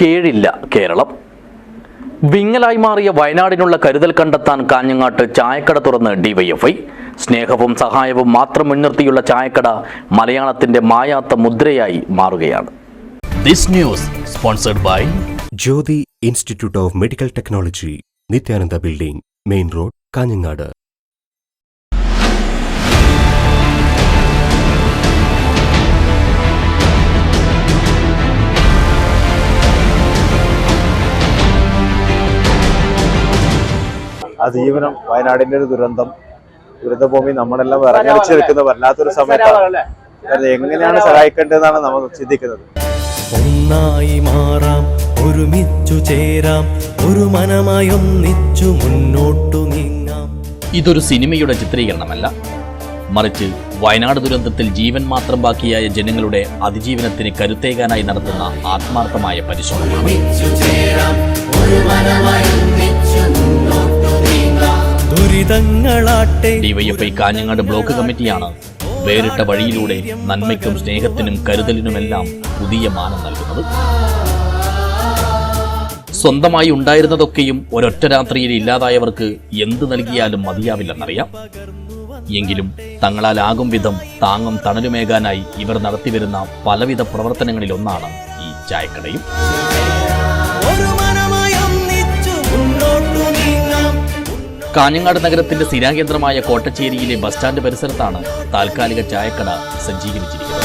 കേഴില്ല കേരളം. വിങ്ങലായി മാറിയ വയനാടിനുള്ള കരുതൽ കണ്ടെത്താൻ കാഞ്ഞങ്ങാട്ട് ചായക്കട തുറന്ന് ഡിവൈഎഫ്ഐ സ്നേഹവും സഹായവും മാത്രം മുൻനിർത്തിയുള്ള ചായക്കട മലയാളത്തിന്റെ മായാത്ത മുദ്രയായി മാറുകയാണ്. This news sponsored by Jyothi institute of medical technology Nithyananda building main road Kanhangad. അതിജീവനം വയനാടിന്റെ ഒരു ദുരന്തം ദുരന്തഭൂമി നമ്മളെല്ലാം വിറങ്ങലിച്ച് നിൽക്കുന്ന വല്ലാത്തൊരു സമയത്താണ്. എങ്ങനെയാണ് സഹായിക്കേണ്ടതെന്നാണ് നമ്മൾ ചിന്തിക്കുന്നത്. ഒന്നായി മാറാം ഒരുമിച്ചു ചേരാം ഒരു മനമായി ഒന്നിച്ചു മുന്നോട്ടു നീങ്ങാം. ഇതൊരു സിനിമയുടെ ചിത്രീകരണമല്ല. മറിച്ച് വയനാട് ദുരന്തത്തിൽ ജീവൻ മാത്രം ബാക്കിയായ ജനങ്ങളുടെ അതിജീവനത്തിന് കരുത്തേകാനായി നടത്തുന്ന ആത്മാർത്ഥമായ പരിശ്രമമാണ് ഡിവൈഎഫ്ഐ കാഞ്ഞങ്ങാട് ബ്ലോക്ക് കമ്മിറ്റിയാണ് വേറിട്ട വഴിയിലൂടെ നന്മയ്ക്കും സ്നേഹത്തിനും കരുതലിനുമെല്ലാം പുതിയ മാനം നൽകുന്നത്. സ്വന്തമായി ഉണ്ടായിരുന്നതൊക്കെയും ഒരൊറ്റ രാത്രിയിൽ ഇല്ലാതായവർക്ക് എന്ത് നൽകിയാലും മതിയാവില്ലെന്നറിയാം. എങ്കിലും തങ്ങളാലാകും വിധം താങ്ങും തണലുമേകാനായി ഇവർ നടത്തിവരുന്ന പലവിധ പ്രവർത്തനങ്ങളിലൊന്നാണ് ഈ ചായക്കടയും. കാഞ്ഞങ്ങാട് നഗരത്തിന്റെ സ്ഥിരാകേന്ദ്രമായ കോട്ടച്ചേരിയിലെ ബസ് സ്റ്റാൻഡ് പരിസരത്താണ് താൽക്കാലിക ചായക്കട സജ്ജീകരിച്ചിരിക്കുന്നത്.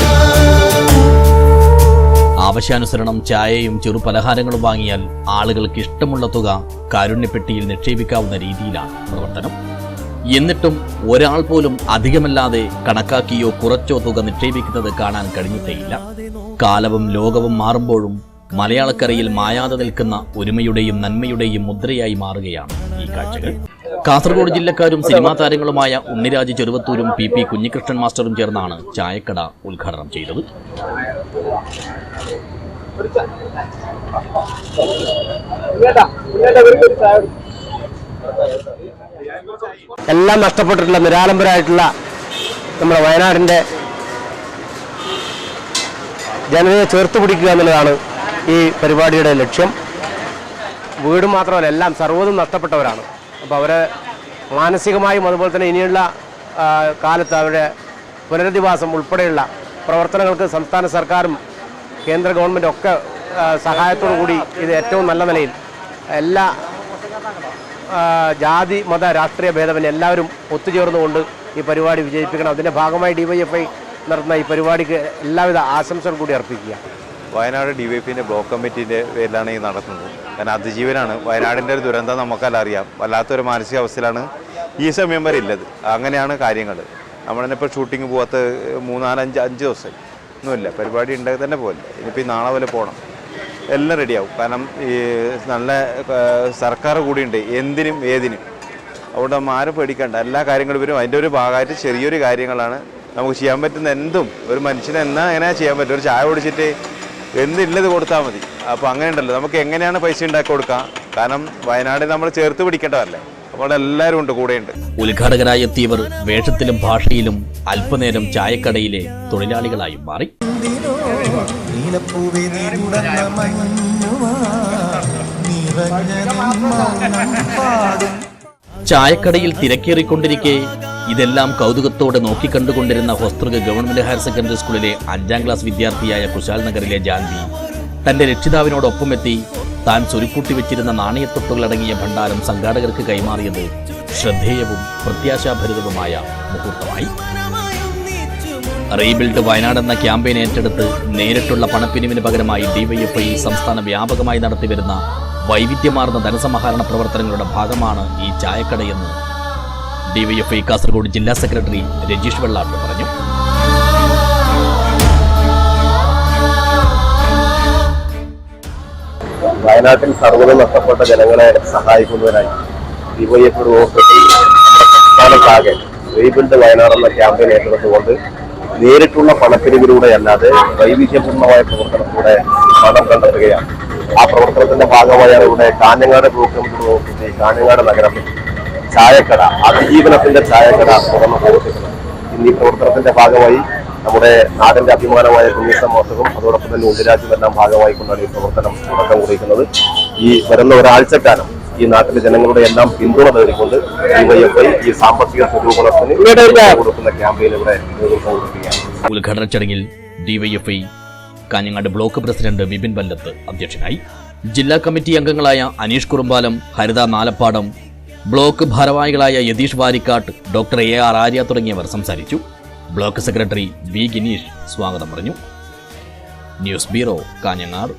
ആവശ്യാനുസരണം ചായയും ചെറുപലഹാരങ്ങളും വാങ്ങിയാൽ ആളുകൾക്ക് ഇഷ്ടമുള്ള തുക കാരുണ്യപ്പെട്ടിയിൽ നിക്ഷേപിക്കാവുന്ന രീതിയിലാണ് പ്രവർത്തനം. എന്നിട്ടും ഒരാൾ പോലും അധികമല്ലാതെ കണക്കാക്കിയോ കുറച്ചോ തുക നിക്ഷേപിക്കുന്നത് കാണാൻ കഴിഞ്ഞിട്ടേയില്ല. കാലവും ലോകവും മാറുമ്പോഴും മലയാളക്കരയിൽ മായാതെ നിൽക്കുന്ന ഒരുമയുടെയും നന്മയുടെയും മുദ്രയായി മാറുകയാണ് ഈ കാഴ്ചകൾ. കാസർഗോഡ് ജില്ലക്കാരും സിനിമാ താരങ്ങളുമായ ഉണ്ണിരാജ് ചെറുവത്തൂരും പി പി കുഞ്ഞികൃഷ്ണൻ മാസ്റ്ററും ചേർന്നാണ് ചായക്കട ഉദ്ഘാടനം ചെയ്തത്. എല്ലാം നഷ്ടപ്പെട്ടിട്ടുള്ള നിരാലംബരായിട്ടുള്ള നമ്മുടെ വയനാടിന്റെ ജനതയെ ചേർത്ത് പിടിക്കുക എന്നുള്ളതാണ് ഈ പരിപാടിയുടെ ലക്ഷ്യം. വീട് മാത്രമല്ല എല്ലാം സർവതും നഷ്ടപ്പെട്ടവരാണ്. അപ്പോൾ അവരെ മാനസികമായും അതുപോലെ തന്നെ ഇനിയുള്ള കാലത്ത് അവരുടെ പുനരധിവാസം ഉൾപ്പെടെയുള്ള പ്രവർത്തനങ്ങൾക്ക് സംസ്ഥാന സർക്കാരും കേന്ദ്ര ഗവൺമെന്റും ഒക്കെ സഹായത്തോടു കൂടി ഇത് ഏറ്റവും നല്ല നിലയിൽ എല്ലാ ജാതി മത രാഷ്ട്രീയ ഭേദമന്യേ എല്ലാവരും ഒത്തുചേർന്നുകൊണ്ട് ഈ പരിപാടി വിജയിപ്പിക്കണം. അതിന്റെ ഭാഗമായി ഡിവൈഎഫ്ഐ നടത്തുന്ന ഈ പരിപാടിക്ക് എല്ലാവിധ ആശംസകൾ കൂടി അർപ്പിക്കുക. വയനാട് ഡി വൈ പിന്റെ ബ്ലോക്ക് കമ്മിറ്റിന്റെ പേരിലാണ് ഈ നടത്തുന്നത്. കാരണം അതിജീവനാണ്. വയനാടിന്റെ ഒരു ദുരന്തം നമുക്കെല്ലാം അറിയാം. വല്ലാത്തൊരു മാനസികാവസ്ഥയിലാണ് ഈ സമയം വരെ ഇല്ലത്. അങ്ങനെയാണ് കാര്യങ്ങൾ. നമ്മൾ നമ്മളെന്നെ ഇപ്പോൾ ഷൂട്ടിങ് പോകാത്ത മൂന്നാലഞ്ച് അഞ്ച് ദിവസമായി ഒന്നുമില്ല. പരിപാടി ഉണ്ടെങ്കിൽ തന്നെ പോകില്ല ഇനിയിപ്പോൾ ഈ നാളെ വരെ പോകണം എല്ലാം റെഡിയാവും. കാരണം ഈ നല്ല സർക്കാർ കൂടിയുണ്ട്. എന്തിനും ഏതിനും. അവിടെ ആരും പേടിക്കണ്ട. എല്ലാ കാര്യങ്ങളും വരും അതിന്റെ ഒരു ഭാഗമായിട്ട് ചെറിയൊരു കാര്യങ്ങളാണ് നമുക്ക് ചെയ്യാൻ പറ്റുന്ന എന്തും. ഒരു മനുഷ്യന് എന്നാ എങ്ങനെ ചെയ്യാൻ പറ്റും ഒരു ചായ കുടിച്ചിട്ട് എന്തില്ലത് കൊടുത്താൽ മതി. അപ്പോൾ അങ്ങനെ ഉണ്ടല്ലോ നമുക്ക് എങ്ങനെയാണ് പൈസ ഉണ്ടാക്കി കൊടുക്കാം? കാരണം വയനാട് നമ്മൾ ചേർത്ത് പിടിക്കേണ്ടതല്ലേ. അപ്പോൾ എല്ലാവരും ഉണ്ട് കൂടെയുണ്ട്. ഉദ്ഘാടകരായ എത്തിയവർ വേഷത്തിലും ഭാഷയിലും അല്പനേരം ചായക്കടയിലെ തൊഴിലാളികളായി മാറി. ചായക്കടയിൽ തിരക്കേറിക്കൊണ്ടിരിക്കെ ഇതെല്ലാം കൗതുകത്തോടെ നോക്കിക്കണ്ടുകൊണ്ടിരുന്ന ഹോസ്തൃക ഗവൺമെന്റ് ഹയർ സെക്കൻഡറി സ്കൂളിലെ അഞ്ചാം ക്ലാസ് വിദ്യാർത്ഥിയായ കുശാൽ നഗറിലെ ജാൻവി. തന്റെ രക്ഷിതാവിനോടൊപ്പം എത്തി താൻ ചുരുക്കൂട്ടി വെച്ചിരുന്ന നാണയത്തൊട്ടുകൾ അടങ്ങിയ ഭണ്ഡാരം സംഘാടകർക്ക് കൈമാറിയത് ശ്രദ്ധേയവും പ്രത്യാശാഭരിതവുമായ മുഹൂർത്തമായി. റീബിൽഡ് വയനാട് എന്ന ക്യാമ്പയിൻ ഏറ്റെടുത്ത് നേരിട്ടുള്ള പണപ്പിരിവിന് പകരമായി ഡിവൈഎഫ്ഐ സംസ്ഥാന വ്യാപകമായി നടത്തിവരുന്ന വൈവിധ്യമാർന്ന ധനസമാഹരണ പ്രവർത്തനങ്ങളുടെ ഭാഗമാണ് ഈ ചായക്കടയെന്ന് ഡിവൈഎഫ്ഐ കാസർഗോഡ് ജില്ലാ സെക്രട്ടറി രജീഷ് വെള്ളാട്ട് പറഞ്ഞു. വയനാട്ടിൽ സർവതും നഷ്ടപ്പെട്ട ജനങ്ങളെ സഹായിക്കുന്നതിനായി ഡിവൈഎഫ് നേതൃത്വത്തിൽ സംസ്ഥാനത്താകെ റീബിൽഡ് വയനാട് എന്ന ക്യാമ്പയിൻ ഏറ്റെടുത്തുകൊണ്ട് നേരിട്ടുള്ള പണപ്പിരിവിലൂടെ അല്ലാതെ വൈവിധ്യപൂർണമായ പ്രവർത്തനത്തിലൂടെ പണം കണ്ടെത്തുകയാണ്. ആ പ്രവർത്തനത്തിന്റെ ഭാഗമായാണ് ഇവിടെ കാഞ്ഞങ്ങാട് ബ്ലോക്ക് കമ്മിറ്റി കാഞ്ഞങ്ങാട് നഗരം ചായക്കട അതിജീവനത്തിന്റെ ചായക്കട തുറന്നു പ്രവർത്തിക്കുന്നത് ഇന്ന് ഈ പ്രവർത്തനത്തിന്റെ ഭാഗമായി നമ്മുടെ നാടിന്റെ അഭിമാനമായ കുഞ്ഞിഷ്ട മോർത്തകം അതോടൊപ്പം തന്നെ ഉള്ളിരാജ്യം എല്ലാം ഭാഗമായിക്കൊണ്ടാണ് ഈ പ്രവർത്തനം തുടക്കം കുറിക്കുന്നത്. ഈ വരുന്ന ഒരാഴ്ചക്കാലം ഈ നാട്ടിലെ ജനങ്ങളുടെ എല്ലാം പിന്തുണ നേടിക്കൊണ്ട് ഡിവൈഎഫ്ഐ ഈ സാമ്പത്തിക സ്വരൂപണത്തിന് കൊടുക്കുന്ന ക്യാമ്പയിൻ ഇവിടെ നേതൃത്വം കൊടുക്കുകയാണ് ഉദ്ഘാടന ചടങ്ങിൽ DYFI Kanhangad block president Vipin Ballath അധ്യക്ഷനായി. ജില്ലാ കമ്മിറ്റി അംഗങ്ങളായ അനീഷ് കുറുമ്പാലം ഹരിത നാലപ്പാടം ബ്ലോക്ക് ഭാരവാഹികളായ Yatheesh Varikkat doctor A R Arya തുടങ്ങിയവർ സംസാരിച്ചു. ബ്ലോക്ക് സെക്രട്ടറി വി ഗിനീഷ് സ്വാഗതം പറഞ്ഞു. News bureau Kanhangad.